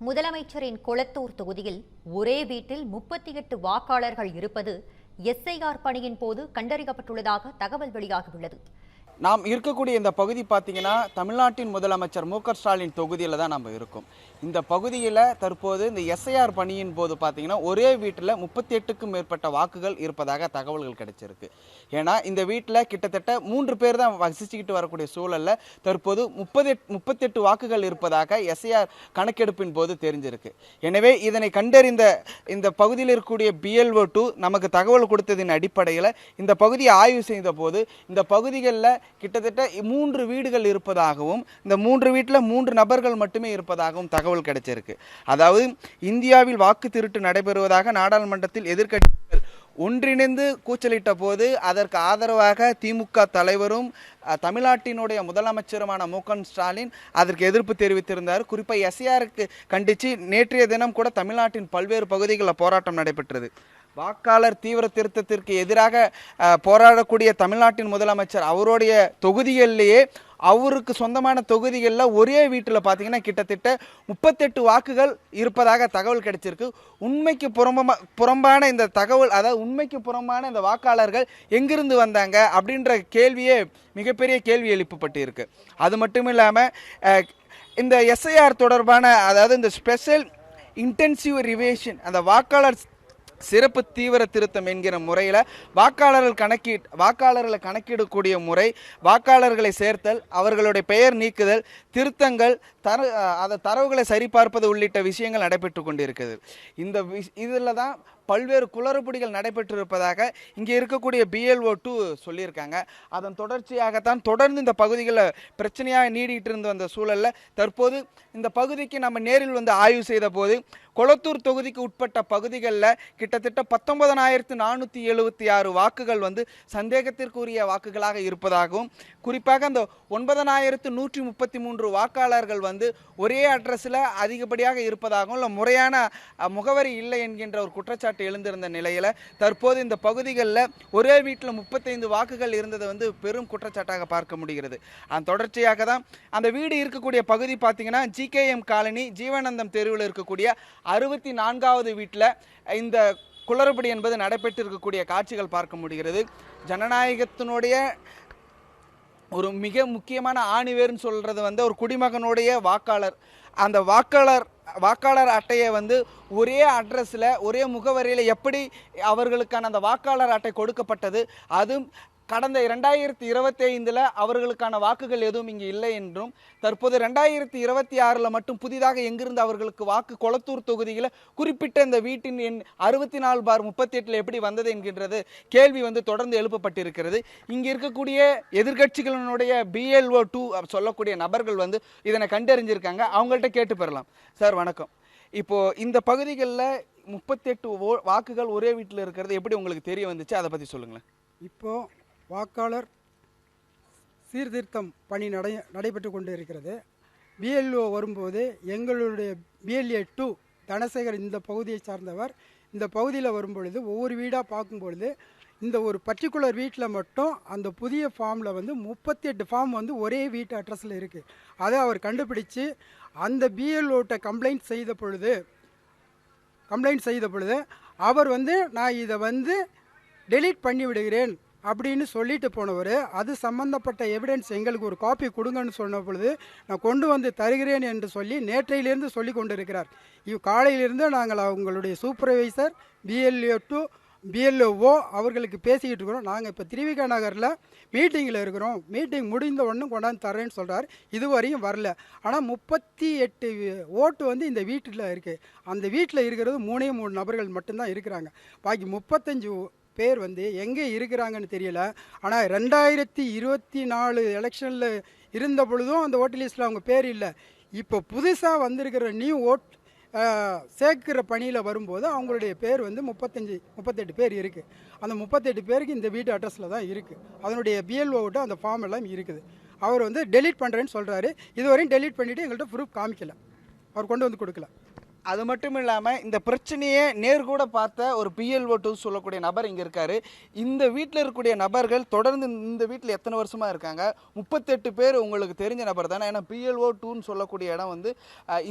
முதலமைச்சரின் கொளத்தூர் தொகுதியில் ஒரே வீட்டில் முப்பத்தி எட்டு வாக்காளர்கள் இருப்பது எஸ்ஐஆர் பணியின் போது கண்டறியப்பட்டுள்ளதாக தகவல் வெளியாகியுள்ளது. நாம் இருக்கக்கூடிய இந்த பகுதி பார்த்தீங்கன்னா தமிழ்நாட்டின் முதலமைச்சர் மு க ஸ்டாலின் தொகுதியில் தான் நம்ம இருக்கோம். இந்த பகுதியில் தற்போது இந்த எஸ்ஐஆர் பணியின் போது பார்த்தீங்கன்னா ஒரே வீட்டில் முப்பத்தி எட்டுக்கும் மேற்பட்ட வாக்குகள் இருப்பதாக தகவல்கள் கிடைச்சிருக்கு. ஏன்னா இந்த வீட்டில் கிட்டத்தட்ட மூன்று பேர் தான் வசிச்சுக்கிட்டு வரக்கூடிய சூழலில் தற்போது முப்பது முப்பத்தெட்டு வாக்குகள் இருப்பதாக எஸ்ஐஆர் கணக்கெடுப்பின் போது தெரிஞ்சிருக்கு. எனவே இதனை கண்டறிந்த இந்த பகுதியில் இருக்கக்கூடிய பிஎல்ஓ டூ நமக்கு தகவல் கொடுத்ததின் அடிப்படையில் இந்த பகுதியை ஆய்வு செய்த போது இந்த பகுதிகளில் கிட்டத்தட்ட மூன்று வீடுகள் இருப்பதாகவும் இந்த மூன்று வீட்டில் மூன்று நபர்கள் மட்டுமே இருப்பதாகவும் தகவல் கிடைச்சிருக்கு. அதாவது இந்தியாவில் வாக்கு திருட்டு நடைபெறுவதாக நாடாளுமன்றத்தில் எதிர்கட்சி ஒன்றிணைந்து கூச்சலிட்ட போது அதற்கு ஆதரவாக திமுக தலைவரும் தமிழ்நாட்டினுடைய முதலமைச்சருமான மு ஸ்டாலின் அதற்கு எதிர்ப்பு தெரிவித்திருந்தார். குறிப்பாக எஸ்ஏஆருக்கு கண்டித்து நேற்றைய தினம் கூட தமிழ்நாட்டின் பல்வேறு பகுதிகளில் போராட்டம் நடைபெற்றது. வாக்காளர் தீவிர திருத்தத்திற்கு எதிராக போராடக்கூடிய தமிழ்நாட்டின் முதலமைச்சர் அவருடைய தொகுதிகளிலேயே அவருக்கு சொந்தமான தொகுதிகளில் ஒரே வீட்டில் பார்த்தீங்கன்னா கிட்டத்தட்ட முப்பத்தெட்டு வாக்குகள் இருப்பதாக தகவல் கிடைச்சிருக்கு. உண்மைக்கு புறம்பமாக புறம்பான இந்த தகவல் அதாவது உண்மைக்கு புறம்பான இந்த வாக்காளர்கள் எங்கிருந்து வந்தாங்க அப்படின்ற கேள்வியே மிகப்பெரிய கேள்வி எழுப்பப்பட்டு இருக்கு அது மட்டும் இல்லாமல் இந்த எஸ்ஐஆர் தொடர்பான அதாவது இந்த ஸ்பெஷல் இன்டென்சிவ் ரிவேஷன் அந்த வாக்காளர் சிறப்பு தீவிர திருத்தம் என்கிற முறையில் வாக்காளர்கள் கணக்கீட் வாக்காளர்களை கணக்கிடக்கூடிய முறை வாக்காளர்களை சேர்த்தல் அவர்களுடைய பெயர் நீக்குதல் திருத்தங்கள் தர அதை தரவுகளை சரிபார்ப்பது உள்ளிட்ட விஷயங்கள் நடைபெற்று கொண்டிருக்குது இந்த விஷ் இதில் தான் பல்வேறு குளறுபடிகள் நடைபெற்றிருப்பதாக இங்கே இருக்கக்கூடிய பிஎல்ஓ டூ சொல்லியிருக்காங்க. அதன் தொடர்ச்சியாகத்தான் தொடர்ந்து இந்த பகுதிகளில் பிரச்சனையாக நீடிட்டு இருந்த வந்த சூழலில் தற்போது இந்த பகுதிக்கு நம்ம நேரில் வந்து ஆய்வு செய்த போது கொளத்தூர் தொகுதிக்கு உட்பட்ட பகுதிகளில் கிட்டத்தட்ட பத்தொன்பதனாயிரத்து நானூற்றி எழுபத்தி ஆறு வாக்குகள் வந்து சந்தேகத்திற்குரிய வாக்குகளாக இருப்பதாகவும் குறிப்பாக அந்த ஒன்பதனாயிரத்து நூற்றி முப்பத்தி மூன்று வாக்காளர்கள் வந்து ஒரே அட்ரஸில் அதிகப்படியாக இருப்பதாகவும் இல்லை முறையான முகவரி இல்லை என்கின்ற ஒரு குற்றச்சாட்டு எழுந்திருந்த நிலையில் தற்போது இந்த பகுதிகளில் ஒரே வீட்டில் முப்பத்தைந்து வாக்குகள் இருந்ததை வந்து பெரும் குற்றச்சாட்டாக பார்க்க முடிகிறது. அதன் தொடர்ச்சியாக தான் அந்த வீடு இருக்கக்கூடிய பகுதி பார்த்தீங்கன்னா ஜிகேஎம் காலனி ஜீவானந்தம் தெருவில் இருக்கக்கூடிய அறுபத்தி நான்காவது வீட்டில் இந்த குளறுபடி என்பது நடைபெற்றிருக்கக்கூடிய காட்சிகள் பார்க்க முடிகிறது. ஜனநாயகத்தினுடைய ஒரு மிக முக்கியமான ஆணிவேர்னு சொல்கிறது வந்து ஒரு குடிமகனுடைய வாக்காளர். அந்த வாக்காளர் வாக்காளர் அட்டையை வந்து ஒரே அட்ரஸில் ஒரே முகவரியில் எப்படி அவர்களுக்கான அந்த வாக்காளர் அட்டை கொடுக்கப்பட்டது அதுவும் கடந்த இரண்டாயிரத்தி இருபத்தி ஐந்தில் அவர்களுக்கான வாக்குகள் எதுவும் இங்கே இல்லை என்றும் தற்போது ரெண்டாயிரத்தி இருபத்தி ஆறில் மட்டும் புதிதாக எங்கிருந்து அவர்களுக்கு வாக்கு கொளத்தூர் தொகுதியில் குறிப்பிட்ட இந்த வீட்டின் எண் அறுபத்தி நாலு பார் முப்பத்தி எட்டில் எப்படி வந்தது என்கின்றது கேள்வி வந்து தொடர்ந்து எழுப்பப்பட்டிருக்கிறது. இங்கே இருக்கக்கூடிய எதிர்க்கட்சிகளினுடைய பிஎல்ஓ டூ சொல்லக்கூடிய நபர்கள் வந்து இதனை கண்டறிஞ்சிருக்காங்க. அவங்கள்ட்ட கேட்டு பெறலாம். சார் வணக்கம். இப்போது இந்த பகுதிகளில் முப்பத்தெட்டு ஓ வாக்குகள் ஒரே வீட்டில் இருக்கிறது எப்படி உங்களுக்கு தெரிய வந்துச்சு? அதை பற்றி சொல்லுங்களேன். இப்போது வாக்காளர் சீர்திருத்தம் பணி நடை நடைபெற்று கொண்டு இருக்கிறது பிஎல்ஓ வரும்போது எங்களுடைய பிஎல்ஏ டூ தனசேகர் இந்த பகுதியை சார்ந்தவர். இந்த பகுதியில் வரும்பொழுது ஒவ்வொரு வீடாக பார்க்கும்பொழுது இந்த ஒரு பர்டிகுலர் வீட்டில் மட்டும் அந்த புதிய ஃபார்மில் வந்து முப்பத்தி எட்டு ஃபார்ம் வந்து ஒரே வீட்டு அட்ரஸில் இருக்குது அதை அவர் கண்டுபிடிச்சு அந்த பிஎல்ஓட்ட கம்ப்ளைண்ட் செய்த பொழுது கம்ப்ளைண்ட் செய்த பொழுது அவர் வந்து நான் இதை வந்து டெலீட் பண்ணி விடுகிறேன் அப்படின்னு சொல்லிட்டு போனவர் அது சம்பந்தப்பட்ட எவிடன்ஸ் எங்களுக்கு ஒரு காப்பி கொடுங்கன்னு சொன்ன பொழுது நான் கொண்டு வந்து தருகிறேன் என்று சொல்லி நேற்றையிலிருந்து சொல்லி கொண்டு இருக்கிறார் இவ் காலையிலிருந்து நாங்கள் அவங்களுடைய சூப்பர்வைசர் பிஎல்ஏ டு பிஎல்ஓ அவர்களுக்கு பேசிக்கிட்டு இருக்கிறோம். நாங்கள் இப்போ திருவிகா நகரில் மீட்டிங்கில் இருக்கிறோம். மீட்டிங் முடிந்த உடனே கொண்டாந்து தரேன்னு சொல்கிறார் இதுவரையும் வரல. ஆனால் முப்பத்தி எட்டு ஓட்டு வந்து இந்த வீட்டில் இருக்குது அந்த வீட்டில் இருக்கிறது மூணே மூணு நபர்கள் மட்டும்தான் இருக்கிறாங்க. பாக்கி முப்பத்தஞ்சு பேர் வந்து எங்கே இருக்கிறாங்கன்னு தெரியல. ஆனால் ரெண்டாயிரத்தி இருபத்தி நாலு எலெக்ஷனில் இருந்த பொழுதும் அந்த ஓட்டு லிஸ்ட்டில் அவங்க பேர் இல்லை. இப்போ புதுசாக வந்திருக்கிற நியூ ஓட் சேர்க்கிற பணியில் வரும்போது அவங்களுடைய பேர் வந்து முப்பத்தஞ்சு முப்பத்தெட்டு பேர் இருக்குது அந்த முப்பத்தெட்டு பேருக்கு இந்த வீட்டு அட்ரஸில் தான் இருக்குது அதனுடைய பிஎல்ஓட்ட அந்த ஃபார்ம் எல்லாம் இருக்குது. அவர் வந்து டெலீட் பண்ணுறேன்னு சொல்கிறாரு இதுவரையும் டெலீட் பண்ணிவிட்டு எங்கள்கிட்ட ப்ரூஃப் காமிக்கல. அவர் கொண்டு வந்து கொடுக்கல. அது மட்டும் இல்லாமல் இந்த பிரச்சனையை நேர்கூட பார்த்த ஒரு பிஎல்ஓ டூ சொல்லக்கூடிய நபர் இங்கே இருக்காரு. இந்த வீட்டில் இருக்கக்கூடிய நபர்கள் தொடர்ந்து இந்த வீட்டில் எத்தனை வருஷமாக இருக்காங்க? முப்பத்தெட்டு பேர் உங்களுக்கு தெரிஞ்ச நபர் தானே. ஏன்னா பிஎல்ஓ டூன்னு சொல்லக்கூடிய இடம் வந்து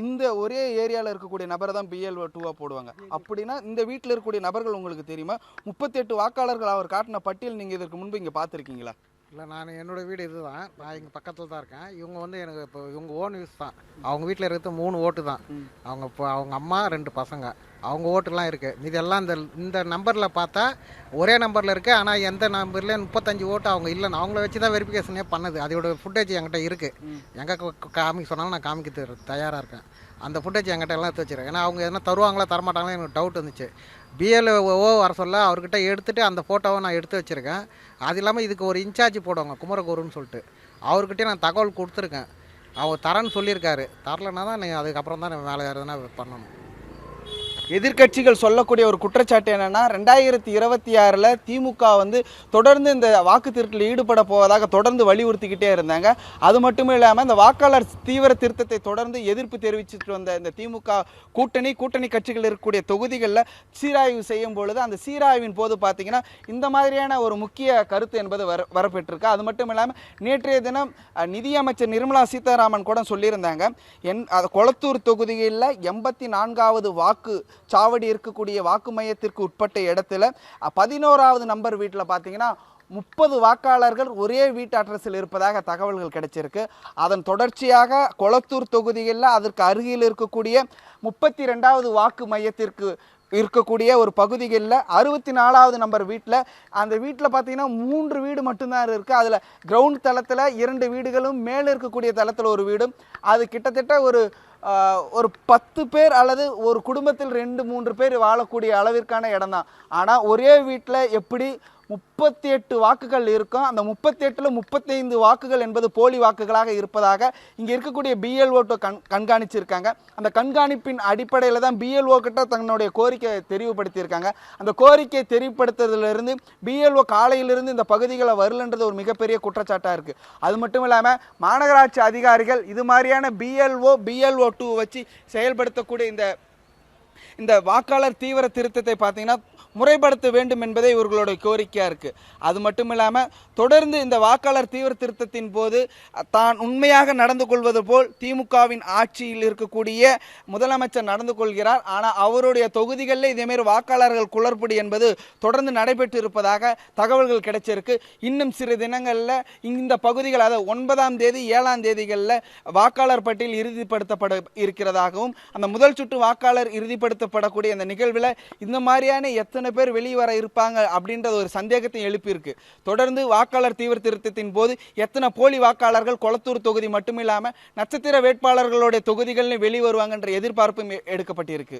இந்த ஒரே ஏரியாவில் இருக்கக்கூடிய நபரை தான் பிஎல்ஓ டூவாக போடுவாங்க. அப்படின்னா இந்த வீட்டில் இருக்கக்கூடிய நபர்கள் உங்களுக்கு தெரியுமா? முப்பத்தெட்டு வாக்காளர்கள் அவர் காட்டின பட்டியல் நீங்கள் இதற்கு முன்பு இங்கே பார்த்துருக்கீங்களா? இல்லை நான் என்னோட வீடு இதுதான். நான் இங்கே பக்கத்தில் தான் இருக்கேன். இவங்க வந்து எனக்கு இப்போ இவங்க ஓன் யூஸ் தான். அவங்க வீட்டில் இருக்கிறது மூணு ஓட்டு தான். அவங்க இப்போ அவங்க அம்மா ரெண்டு பசங்க. அவங்க ஓட்டுலாம் இருக்குது மீதி எல்லாம் இந்த இந்த நம்பரில் பார்த்தா ஒரே நம்பரில் இருக்குது ஆனால் எந்த நம்பர்லேயும் முப்பத்தஞ்சு ஓட்டு அவங்க இல்லைன்னு அவங்கள வச்சு தான் வெரிஃபிகேஷனே பண்ணது. அதோட ஃபுட்டேஜ் என்கிட்ட இருக்குது எங்கே காமிக்க சொன்னாலும் நான் காமிக்க தயாராக இருக்கேன். அந்த ஃபுட்டேஜ் என்கிட்ட எல்லாம் எடுத்து வச்சிருக்கேன். ஏன்னா அவங்க எதனா தருவாங்களா தரமாட்டாங்களா எனக்கு டவுட் இருந்துச்சு பிஎல்ஓ வர சொல்ல அவர்கிட்ட எடுத்துகிட்டு அந்த ஃபோட்டோவை நான் எடுத்து வச்சுருக்கேன். அது இல்லாமல் இதுக்கு ஒரு இன்சார்ஜ் போடுவாங்க குமரகுருன்னு சொல்லிட்டு. அவர்கிட்டே நான் தகவல் கொடுத்துருக்கேன். அவர் தரேன்னு சொல்லியிருக்காரு. தரலன்னா தான் நீ அதுக்கப்புறம் தான் வேலை வேலை எதுனா பண்ணணும். எதிர்க்கட்சிகள் சொல்லக்கூடிய ஒரு குற்றச்சாட்டு என்னன்னா ரெண்டாயிரத்தி இருபத்தி ஆறில் திமுக வந்து தொடர்ந்து இந்த வாக்கு திருட்டில் ஈடுபட போவதாக தொடர்ந்து வலியுறுத்திக்கிட்டே இருந்தாங்க. அது மட்டும் இல்லாமல் இந்த வாக்காளர் தீவிர திருத்தத்தை தொடர்ந்து எதிர்ப்பு தெரிவிச்சுட்டு வந்த இந்த திமுக கூட்டணி கூட்டணி கட்சிகள் இருக்கக்கூடிய தொகுதிகளில் சீராய்வு செய்யும் பொழுது அந்த சீராய்வின் போது பார்த்தீங்கன்னா இந்த மாதிரியான ஒரு முக்கிய கருத்து என்பது வர வரப்பெற்றிருக்கு. அது மட்டும் இல்லாமல் நேற்றைய தினம் நிதியமைச்சர் நிர்மலா சீதாராமன் கூட சொல்லியிருந்தாங்க. என் அது கொளத்தூர் தொகுதியில் எண்பத்தி நான்காவது வாக்கு சாவடி இருக்கக்கூடிய வாக்கு மையத்திற்கு உட்பட்ட இடத்துல பதினோராவது நம்பர் வீட்டில் பார்த்தீங்கன்னா முப்பது வாக்காளர்கள் ஒரே வீட்டு அட்ரஸில் இருப்பதாக தகவல்கள் கிடைச்சிருக்கு. அதன் தொடர்ச்சியாக கொளத்தூர் தொகுதியில் அதற்கு அருகில் இருக்கக்கூடிய முப்பத்தி ரெண்டாவது வாக்கு மையத்திற்கு இருக்கக்கூடிய ஒரு பகுதிகளில் அறுபத்தி நாலாவது நம்பர் வீட்டில் அந்த வீட்டில் பார்த்தீங்கன்னா மூன்று வீடு மட்டும்தான் இருக்குது அதில் கிரவுண்ட் தளத்தில் இரண்டு வீடுகளும் மேலே இருக்கக்கூடிய தளத்தில் ஒரு வீடும். அது கிட்டத்தட்ட ஒரு ஒரு பத்து பேர் அல்லது ஒரு குடும்பத்தில் ரெண்டு மூன்று பேர் வாழக்கூடிய அளவிற்கான இடம் தான் ஆனால் ஒரே வீட்டில் எப்படி முப்பத்தி எட்டு வாக்குகள் இருக்கும். அந்த முப்பத்தி எட்டில் முப்பத்தைந்து வாக்குகள் என்பது போலி வாக்குகளாக இருப்பதாக இங்கே இருக்கக்கூடிய பிஎல்ஓ கண் கண்காணிச்சிருக்காங்க. அந்த கண்காணிப்பின் அடிப்படையில் தான் பிஎல்ஓ கிட்ட தன்னுடைய கோரிக்கையை தெரிவுபடுத்தியிருக்காங்க. அந்த கோரிக்கையை தெரிவுபடுத்துறதுலேருந்து பிஎல்ஓ காலையிலிருந்து இந்த பகுதிகளை வரலன்றது ஒரு மிகப்பெரிய குற்றச்சாட்டாக இருக்குது அது மட்டும் இல்லாமல் மாநகராட்சி அதிகாரிகள் இது மாதிரியான பிஎல்ஓ பிஎல்ஓ டூ வச்சு செயல்படுத்தக்கூடிய இந்த இந்த வாக்காளர் தீவிர திருத்தத்தை பார்த்தீங்கன்னா முறைப்படுத்த வேண்டும் என்பதே இவர்களோட கோரிக்கையாக இருக்குது அது மட்டும் இல்லாமல் தொடர்ந்து இந்த வாக்காளர் தீவிர திருத்தத்தின் போது தான் உண்மையாக நடந்து கொள்வது போல் திமுகவின் ஆட்சியில் இருக்கக்கூடிய முதலமைச்சர் நடந்து கொள்கிறார். ஆனால் அவருடைய தொகுதிகளில் இதேமாரி வாக்காளர்கள் குளறுபடி என்பது தொடர்ந்து நடைபெற்று இருப்பதாக தகவல்கள் கிடைச்சிருக்கு. இன்னும் சிறு தினங்களில் இந்த பகுதிகள் அதாவது ஒன்பதாம் தேதி ஏழாம் தேதிகளில் வாக்காளர் பட்டியல் இறுதிப்படுத்தப்பட இருக்கிறதாகவும் அந்த முதல் சுற்று வாக்காளர் இறுதிப்படுத்தப்படக்கூடிய அந்த நிகழ்வில் இந்த மாதிரியான எத்தனை எத்தனை பேர் வெளியே வர இருப்பாங்க அப்படின்றது ஒரு சந்தேகத்தை எழுப்பியிருக்கு. தொடர்ந்து வாக்காளர் தீவிர திருத்தத்தின் போது எத்தனை போலி வாக்காளர்கள் கொளத்தூர் தொகுதி மட்டும் இல்லாமல் நட்சத்திர வேட்பாளர்களுடைய தொகுதிகளில் வெளியே வருவாங்கன்ற எதிர்பார்ப்பும் எடுக்கப்பட்டிருக்கு.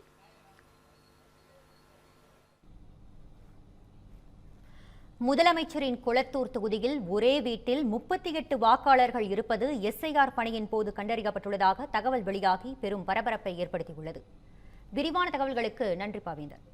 முதலமைச்சரின் குளத்தூர் தொகுதியில் ஒரே வீட்டில் முப்பத்தி எட்டு வாக்காளர்கள் இருப்பது எஸ்ஐஆர் பணியின் போது கண்டறியப்பட்டுள்ளதாக தகவல் வெளியாகி பெரும் பரபரப்பை ஏற்படுத்தியுள்ளது. விரிவான தகவல்களுக்கு நன்றி பாவேந்தர்.